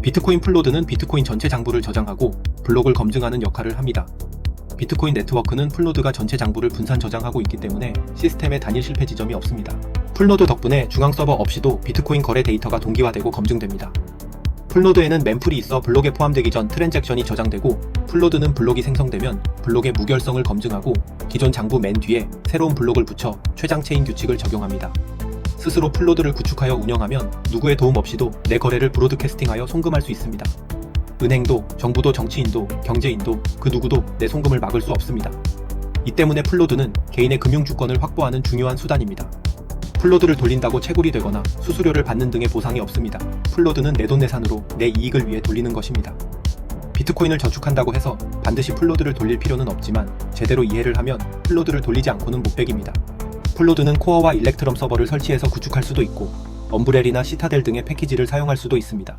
비트코인 플로드는 비트코인 전체 장부를 저장하고 블록을 검증하는 역할을 합니다. 비트코인 네트워크는 플로드가 전체 장부를 분산 저장하고 있기 때문에 시스템에 단일 실패 지점이 없습니다. 플로드 덕분에 중앙 서버 없이도 비트코인 거래 데이터가 동기화되고 검증됩니다. 플로드에는 멤플이 있어 블록에 포함되기 전 트랜잭션이 저장되고 플로드는 블록이 생성되면 블록의 무결성을 검증하고 기존 장부 맨 뒤에 새로운 블록을 붙여 최장 체인 규칙을 적용합니다. 스스로 플로드를 구축하여 운영하면 누구의 도움 없이도 내 거래를 브로드캐스팅하여 송금할 수 있습니다. 은행도, 정부도, 정치인도, 경제인도 그 누구도 내 송금을 막을 수 없습니다. 이 때문에 플로드는 개인의 금융 주권을 확보하는 중요한 수단입니다. 플로드를 돌린다고 채굴이 되거나 수수료를 받는 등의 보상이 없습니다. 플로드는 내돈내산으로 내 이익을 위해 돌리는 것입니다. 비트코인을 저축한다고 해서 반드시 플로드를 돌릴 필요는 없지만 제대로 이해를 하면 플로드를 돌리지 않고는 못 베깁니다. 플로드는 코어와 일렉트럼 서버를 설치해서 구축할 수도 있고 엄브렐이나 시타델 등의 패키지를 사용할 수도 있습니다.